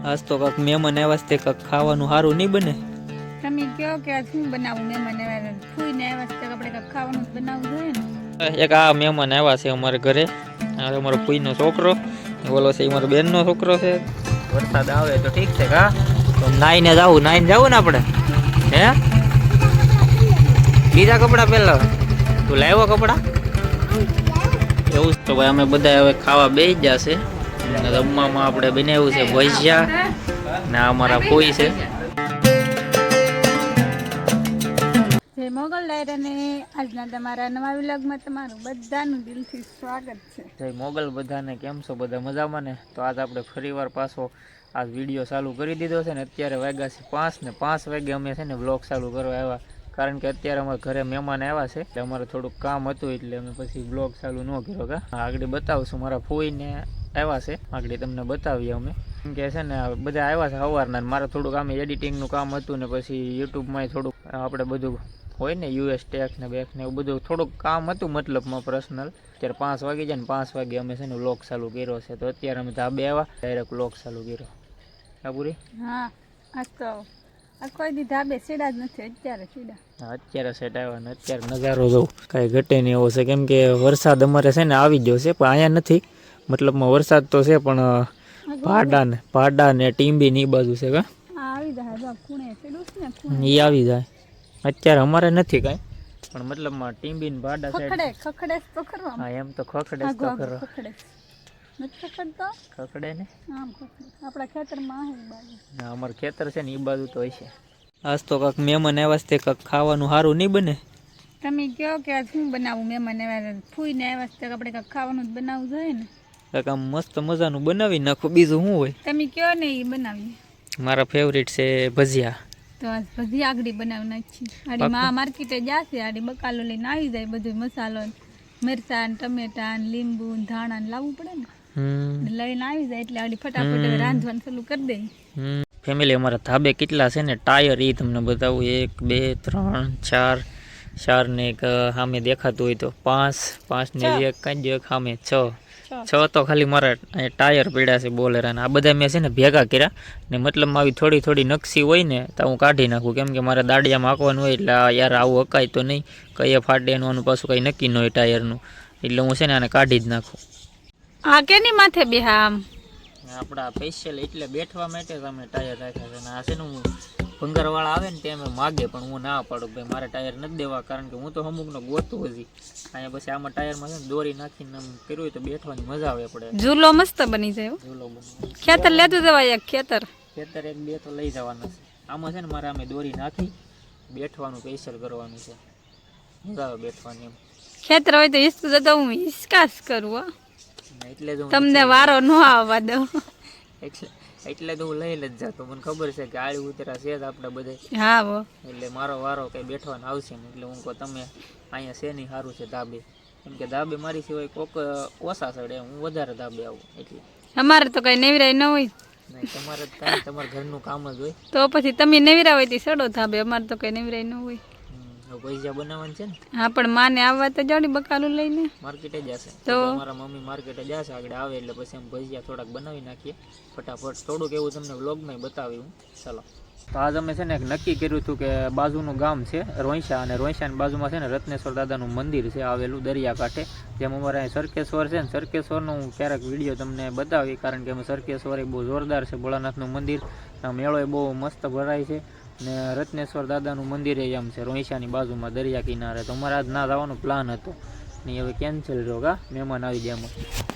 આજ તો કાંક મહેમાન આવ્યા છે કાંક ખાવાનું સારું નહીં બને. તમે કહો કે આજ શું બનાવું? મહેમાન આવ્યા છે. ફૂઈને આવ્યા છે આપણે કાંઈક ખાવાનું બનાવવું જોઈએ ને? એક આ મહેમાન આવ્યા છે અમારે ઘરે. આ અમારો ફૂઈનો છોકરો. ઓલો છે અમારો મારો બેનનો છોકરો છે. વરસાદ આવે તો ઠીક છે કા? તો નાઈને જાવું નાઈને જાવું ને આપણે. હે? બીજા કપડાં પહેલા. તું લાવ્યો કપડાં? એવું જ તો ભાઈ અમે બધા હવે ખાવા બેસી જશે અને રમવામાં આપણે બનાવ્યું છે ભજીયા. ને અમારા ફૂઈ છે. મોગલ ડાયરાને આજના તમારા નવા વિલગમાં તમારું બધાનું દિલથી સ્વાગત છે. જય મોગલ બધાને કેમ છો બધા મજામાં ને? તો આજ આપણે ફરીવાર પાછો આ વીડિયો ચાલુ કરી દીધો છે ને અત્યારે વાગ્યા છે પાંચ ને પાંચ વાગે અમે છે ને બ્લોગ ચાલુ કરવા આવ્યા. કારણ કે અત્યારે અમારા ઘરે મહેમાન આવ્યા છે એટલે અમારે થોડુંક કામ હતું એટલે અમે પછી બ્લોગ ચાલુ ન કર્યો કા. આગળ બતાવશું મારા ફોઈને આવ્યા છે. આગળ તમને બતાવીએ અમે. કેમ કે છે ને બધા આવ્યા છે સવારના મારે થોડુંક આમ એડિટિંગનું કામ હતું ને પછી યુટ્યુબમાં થોડુંક આપણે બધું હોય ને યુએસ ટેક્સ ને બેક ને એવું બધું થોડુંક કામ હતું મતલબમાં પર્સનલ અત્યારે પાંચ વાગે જાય ને પાંચ વાગે અમે છે ને લોક ચાલુ કર્યો છે. તો અત્યારે અમે ધાબે આવ્યા ડાયરેક્ટ લોક ચાલુ કર્યો. હા પૂરી? હા આજ તો કોઈ દી ધાબે સીડા જ નથી અત્યારે સીડા. અત્યારે સેટ આવ્યા ને અત્યારે નજારો જોઉં કાંઈ ઘટે નહીં એવો છે. કેમ કે વરસાદ અમારે છે ને આવી ગયો છે પણ અહીંયા નથી. મતલબમાં વરસાદ તો છે પણ ભાડા ને ભાડા ને ટીંબી ની બાજુ છે કા? એ આવી જાય. અત્યારે અમારે નથી કાંઈ પણ મતલબમાં ટીંબી ને ભાડા સાઈડ ખખડે ખખડે તો ખરવા હા એમ તો ખખડે તો ખરો. ખખડે. ખખડે ને? આપણા ખેતરમાં ના અમારું ખેતર છે ને એ બાજુ તો હશે. આજ તો કાંક મહેમાન આવ્યા છે કાંક ખાવાનું સારું નહીં બને? તમે કહો કે આજ શું બનાવું? મહેમાન આવ્યા. ફૂઈને આવ્યા છે આપણે કાંઈક ખાવાનું જ બનાવવું જોઈએ ને? આમ મસ્ત મજાનું બનાવી નાખો. બીજું શું હોય? તમે કયો ને એ બનાવી મારા ફેવરિટ છે ભજીયા. તો આજ બધી આગળી બનાવી નાખી આડી માં માર્કેટે જાશે આડી બકાલો લઈને આવી જાય બધું મસાલો મરચાં ટમેટા લીંબુ ધાણા ને લાવવું પડે ને. લઈને આવી જાય એટલે આડી ફટાફટ રાંધવાનું ચાલુ કરી દે હમ. ફેમિલી અમારા ધાબે કેટલા છે ને? ટાયર એ તમને બતાવું. એક બે ત્રણ ચાર. ચાર ને એક સામે દેખાતું હોય તો પાંચ. પાંચ ને એક કાંઈ એક સામે છ. છ તો ખાલી મારા ટાયર પડ્યા છે બોલેરાના આ બધા મેં છે ને ભેગા કર્યા. ને મતલબ આવી થોડી થોડી નકશી હોય ને તો હું કાઢી નાખું. કેમ કે મારે દાડિયામાં આંકવાનું હોય એટલે યાર આવું અકાય તો નહીં. કઈએ ફાટે એનું પાછું કંઈ નક્કી ન હોય ટાયરનું. એટલે હું છે ને આને કાઢી જ નાખું. આ કેની માથે બેહા આમ? આપણા સ્પેશિયલ એટલે બેઠવા માટે તમે ટાયર રાખ્યા છે. ને આ છે ને હું ભંગારવાળા આવે ને તેમ માગે પણ હું ના પાડું. ભાઈ મારે ટાયર નથી દેવા કારણ કે હું તો અમુકનો ગોતું હજી. અહીંયા પછી આમાં ટાયરમાં છે ને દોરી નાખીને આમ કર્યું હોય તો બેઠવાની મજા આવે પડે. ઝૂલો મસ્ત બની જાય ઝૂલો ખેતર લેતું જવાય એક ખેતર. ખેતર એક બે તો લઈ જવાના છે. આમાં છે ને મારે અમે દોરી નાખી બેઠવાનું સ્પેશિયલ કરવાનું છે. મજા આવે બેઠવાની એમ. ખેતર હોય તો હિસકું જતો હું હિસકાસ કરું એટલે તમને વારો ન આવવા દઉં. એટલે એટલે તો હું લઈ જ જાતો. મને ખબર છે કે આળી ઉતરા છે જ આપણે બધે હા હો. એટલે મારો વારો કઈ બેઠવાનો આવશે ને એટલે હું કહું તમે અહીંયા છે નહીં સારું છે ધાબે. કેમ કે ધાબે મારી સિવાય કોક ઓછા સડે. હું વધારે ધાબે આવું એટલે. અમારે તો કઈ નેવરાય ન હોય. નહીં તમારે તમારા ઘરનું કામ જ હોય. તો પછી તમે નેવરા હોય તે સડો ધાબે. અમારે તો કઈ નેવરાય ન હોય. ભજીયા બનાવવાનું છે ને? હા પણ માને આવવા તો જાડી બકાલું લઈને. માર્કેટે જશે. તો? મારા મમ્મી માર્કેટે જશે આગળ આવે એટલે પછી એમ ભજીયા થોડાક બનાવી નાખીએ. ફટાફટ થોડુંક એવું તમને વ્લોગમાં બતાવી હું. ચાલો. તો આજ અમે છે ને એક નક્કી કર્યું હતું કે બાજુનું ગામ છે રોઈશા અને રોઈશાની બાજુમાં છે ને રત્નેશ્વર દાદાનું મંદિર છે આવેલું દરિયાકાંઠે. જેમ અમારે અહીં સરકેશ્વર છે ને સરકેશ્વરનો હું ક્યારેક વીડિયો તમને બતાવી કારણ કે અમે સરકેશ્વર એ બહુ જોરદાર છે ભોળાનાથનું મંદિર. મેળો એ બહુ મસ્ત ભરાય છે. ને રત્નેશ્વર દાદાનું મંદિર એ એમ છે રોહિશાની બાજુમાં દરિયા કિનારે. તો અમારે આજ ના જવાનો પ્લાન હતો. ને હવે કેન્સલ રહ્યો કા? મહેમાન આવી ગયા એમાં.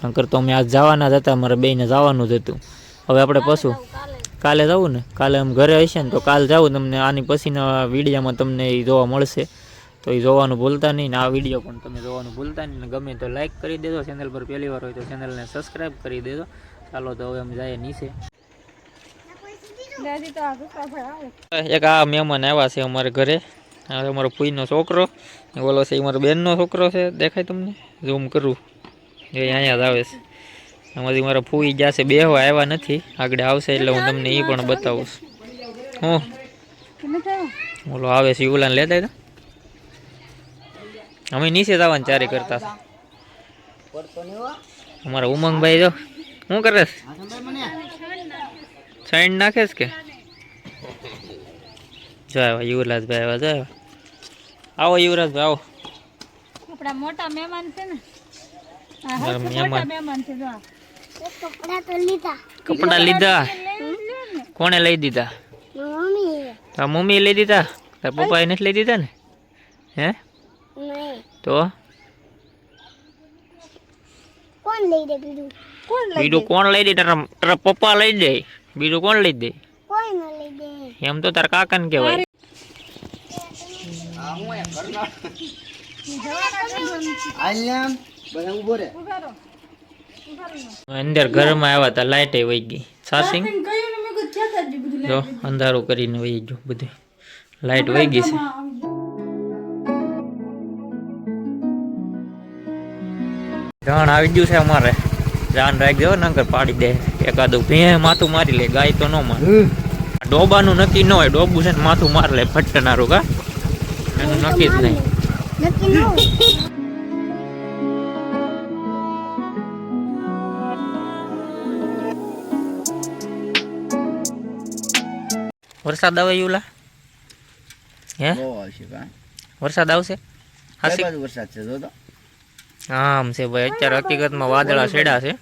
નકર તો અમે આજ જવાના જ હતા અમારે બેને જવાનું જ હતું. હવે આપણે પશુ કાલે. જવું ને? કાલે આમ ઘરે હશે ને તો કાલ જાવું તમને આની પછીના વિડીયામાં તમને એ જોવા મળશે. તો એ જોવાનું ભૂલતા નહીં ને આ વીડિયો પણ તમે જોવાનું ભૂલતા નહીં ને ગમે તો લાઇક કરી દેજો. ચેનલ પર પહેલી વાર હોય તો ચેનલને સબસ્ક્રાઈબ કરી દેજો. ચાલો તો હવે અમે જઈએ નીચે દાદી તો આ ગુસ્સા ભાઈ આવે એક આ મહેમાન આવ્યા છે અમારે ઘરે. આ અમારો ફૂઈનો છોકરો. ઓલો છે એ મારો બેનનો છોકરો છે. દેખાય તમને? ઝૂમ કરું. એ અહીંયા જ આવે છે. એમાંથી મારા ફૂઈ જશે બેહવા આવ્યા નથી. આગળ આવશે એટલે હું તમને એ પણ બતાવું છું. હું? ઓલો આવે છે ઓલાને લેતા હતા અમે નીચે જવાની ચારી કરતા. હતા અમારા ઉમંગભાઈ જો. શું કરે છે? સાઈડ નાખે કે? જાય યુવરાજભાઈ આવ્યા જાય આવો યુવરાજભાઈ આવો. આપણા મોટા મહેમાન છે ને. આ મારા હસુ મહેમાન. મોટા મહેમાન. છે જો આ. કપડા લીધા. કોણે લઈ દીધા? તા મમ્મી લઈ દીધા? તાર પપ્પાએ નથી લઈ દીધા ને? હે? તો? કોણ લઈ દે બીજું? કોણ લઈ બીજું કોણ લઈ દે? તારા તારા પપ્પા લઈ દે. બીજું કોણ લઈ દે કોઈ ન લઈ દે એમ તો તારા કાકાને કહેવાય. અંદર ઘરમાં આવ્યા હતા લાઈટ વહી ગઈ. સાસિંગ જો અંધારું કરીને વહી ગયું બધું. લાઈટ વહી ગઈ છે. જાણ આવી ગયું છે અમારે. જાણ રાખજો નગર પાડી દે. એકાદું. ભે માથું મારી લે ગાય તો ન મારે. ડોબાનું નક્કી ન હોય ડોબું છે ને માથું માર લે ફટનારું કા? એનું નક્કી જ નહીં. વરસાદ આવે યુલા હે? વરસાદ આવશે? વરસાદ છે જો તો આમ છે ભાઈ અત્યારે હકીકતમાં વાદળા છેડા છે.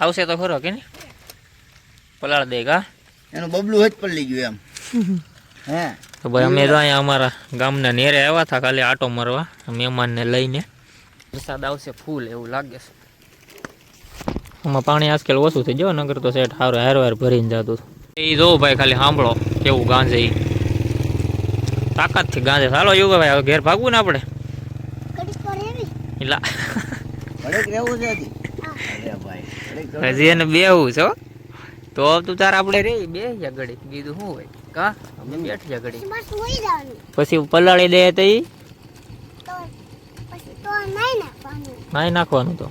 આવશે તો ખરો કે નહીં? પલાળ દે કા? એનું બબલું જ પડી ગયું એમ. હે? તો ભાઈ અમે તો અહીંયા અમારા ગામના નેરે આવ્યા હતા ખાલી આટો મારવા મહેમાનને લઈને. વરસાદ આવશે ફૂલ એવું લાગે છે. આમાં પાણી આજકાલ ઓછું થઈ જાય નગર તો સેઠ હારો હાર હાર ભરીને જતું એ જો ભાઈ ખાલી સાંભળો કેવું ગાંજે ઈ. તાકાતથી ગાંજે. ચાલો એવું ભાઈ હવે ઘેર ભાગવું ને આપણે? એટલા રહેવું છે હજી એને બેહવું છો તો તું તાર આપણે રે બે ઘડી બીજું શું હોય? કા? અમે બેઠી ઘડી પછી પલાળી દે તો ઈ? નાઈ નાખવાનું. તો.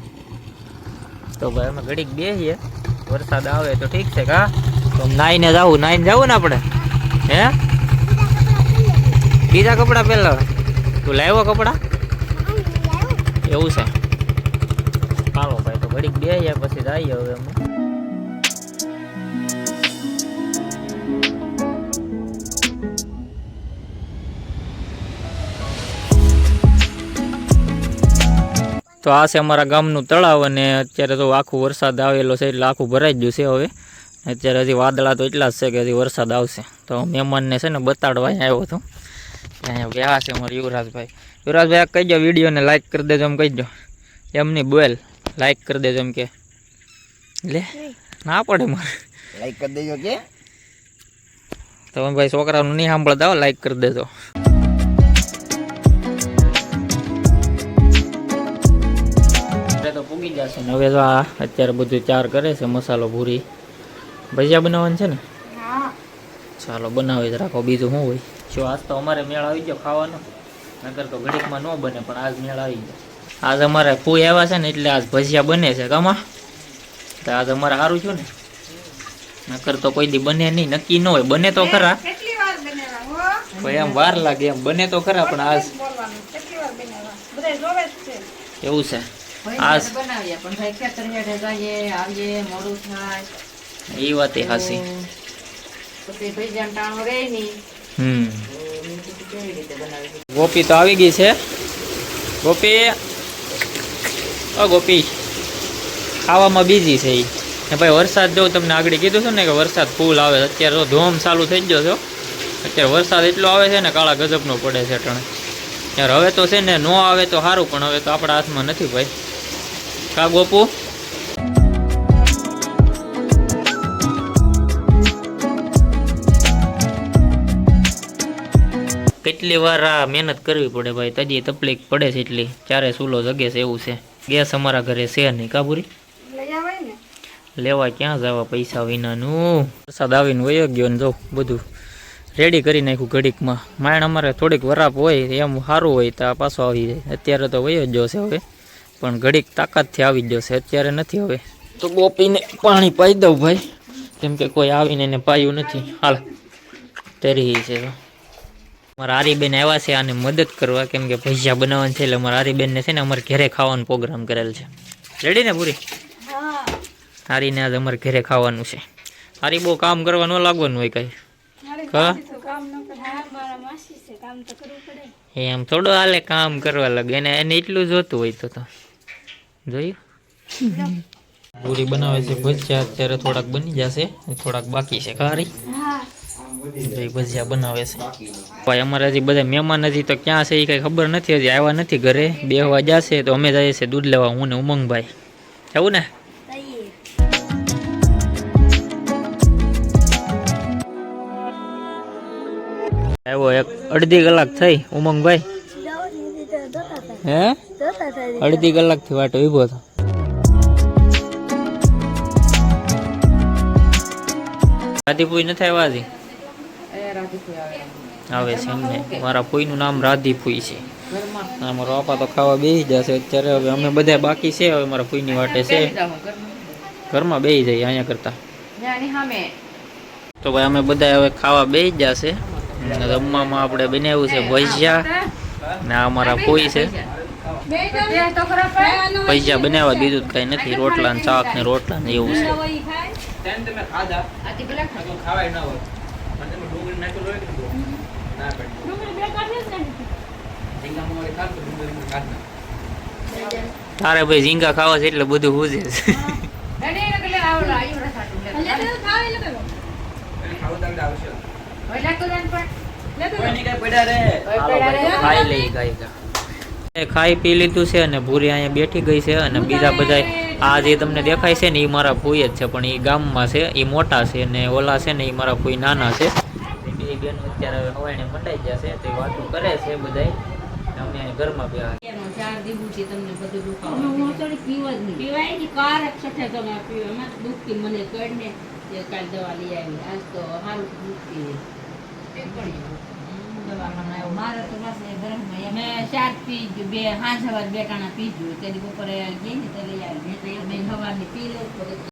તો ભાઈ અમે ઘડીક બેસીએ વરસાદ આવે તો ઠીક છે કા? તો નાઈને જાવું નાઈને જાવું ને આપણે? હે? બીજા કપડાં પહેલા તું લાવ્યો કપડા? એવું છે. ચાલો તો ઘડીક બેસીએ પછી જઈએ હવે અમે તો આ છે અમારા ગામનું તળાવ અને અત્યારે તો આખું વરસાદ આવેલો છે એટલે આખું ભરાઈ ગયું છે હવે. અત્યારે હજી વાદળા તો એટલા જ છે કે હજી વરસાદ આવશે. તો મહેમાનને છે ને બતાડવા આવ્યો હતો. અહીંયા ગયા છે અમારા યુવરાજભાઈ. યુવરાજભાઈ કહી દો વિડીયોને લાઈક કરી દેજો એમ કહી દો એમની બોલ. લાઈક કરી દેજો એમ કે. લે ના પડે મારે. લાઈક કરી દેજો કે. તમે ભાઈ છોકરાનું નહીં સાંભળતા હો લાઈક કરી દેજો. તો પૂગી જશે ને. હવે તો આ અત્યારે બધું ચાર કરે છે મસાલો પૂરી ભજીયા બનાવવાનું છે ને? ચાલો બનાવી જ રાખો. બીજું શું હોય? જો આજ તો અમારે મેળ આવી ગયો ખાવાનો. નગર તો ઘડીકમાં ન બને પણ આજ મેળ આવી ગયો. આજ અમારે ફૂઈ આવ્યા છે ને એટલે આજ ભજીયા બને છે કામાં. તો આજ અમારે સારું છું ને. નકર તો કોઈ દી બને નહીં નક્કી ન હોય. બને તો ખરા. ભાઈ એમ વાર લાગે એમ. બને તો ખરા પણ આજ એવું છે. આજ એ વાત એ હાસી ગોપી તો આવી ગઈ છે. ગોપી ઓ ગોપી. ખાવામાં બિઝી છે એ ભાઈ વરસાદ જો તમને આગળ કીધું છે ને કે વરસાદ ફૂલ આવે, અત્યારે તો ધોમ ચાલુ થઈ ગયો છે અત્યારે વરસાદ એટલો આવે છે ને કાળા ગજબનો પડે છે ટણે યાર હવે તો છે ને નો આવે તો સારું, પણ હવે તો આપણા હાથમાં નથી ભાઈ. કા ગોપુ? કેટલી વાર આ મહેનત કરવી પડે ભાઈ? તજી તકલીફ પડે છે એટલી. ચારે સૂલો જગે છે એવું છે. ગેસ અમારા ઘરે છે નહીં કાબુરી લેવા ક્યાં જવા પૈસા વિનાનું? વરસાદ આવીને વયો ગયો ને જો બધું રેડી કરી નાખ્યું ઘડીકમાં. માણ અમારે થોડીક વરાપ હોય એમ સારું હોય તો આ પાછો આવી જાય. અત્યારે તો વયો જ જશે હવે. પણ ઘડીક તાકાતથી આવી જશે અત્યારે નથી હવે. તો ગોપીને પાણી પાઈ દઉં ભાઈ. કેમ કે કોઈ આવીને એને પાયું નથી. હાલ તરી છે. તો મારા આરીબેન આવ્યા છે આને મદદ કરવા કેમ કે ભજીયા બનાવવાનું છે એટલે મારા આરીબેનને છે ને અમારે ઘરે ખાવાનો પ્રોગ્રામ કરેલ છે. રેડી ને પૂરી? હારીને આજ અમારે ઘરે ખાવાનું છે. હારી બહુ કામ કરવા ન લાગવાનું હોય કઈ. કરે. એમ થોડો હાલે કામ કરવા લાગે. એને એને એટલું જોતું હોય તો તો. જોયું? પૂરી બનાવે છે ભજીયા અત્યારે થોડાક બની જશે થોડાક બાકી છે. ખારી? ભાઈ ભજીયા બનાવે છે. ભાઈ, અમારા હજી બધા મહેમાન હજી તો ક્યાં છે એ કઈ ખબર નથી, હજી આવ્યા નથી ઘરે. બેહવા જશે તો અમે જઈએ છીએ દૂધ લેવા, હું ને ઉમંગભાઈ. એવું ને? આવ્યો એક અડધી કલાક થઈ, ઉમંગભાઈ. હે? અડધી કલાકથી વાટો ઊભો હતો રાધીપુઈ નથી આવ્યા હજી? એ આવે. આવે છે એમને. મારા ફોઈનું નામ રાધીપુઈ છે. ઘરમાં. અને તો ખાવા બેસી જશે અત્યારે. હવે અમે બધા બાકી છે. હવે મારા ફોઈની વાટે છે. ઘરમાં. બેસી જઈએ અહીંયા કરતા. તો ભાઈ અમે બધા હવે ખાવા બેસી જશે. છે જમવામાં આપણે બનાવ્યું છે ભજીયા. ને આ અમારા ભોઈ છે. બે ત્યાં તો ખરા પણ ભજીયા બનાવવા દીધું તો કઈ નથી. રોટલા ને શાક ને રોટલા ને એવું છે. તારે ભાઈ ઝીંગા ખાવા છે એટલે બધું હુજે છે. ખાઈ પી લીધું છે અને ભૂરી અહીંયા બેઠી ગઈ છે અને બીજા બધા આ જે તમને દેખાય છે ને એ મારા ફૂઈ જ છે પણ એ ગામમાં છે એ મોટા છે ને ઓલા છે ને એ મારા ફૂઈ નાના છે બે બેન અત્યારે હવે હવાઈને મટાઈ જશે તો એ વાતું કરે છે બધાય અમે ઘરમાં બેહા એનું ચાર દીવુંથી તમને બધું દુખાવો. હું થોડી પીવા જ નહીં. પીવાય નહીં, કારક છઠે તમે આ પીવો. એમાં દુખતી મને કહીને કાલ દવા લઈ આવી. આજ તો સારું દુખતી. મારે તો બસ એ ગરમમાં ચાર પીજું, બે હાંજ સવાર બે ટાણા પીધું. તેથી બપોરે ગઈ ને તે લઈ આવી. મેં સવારની પી લઉં,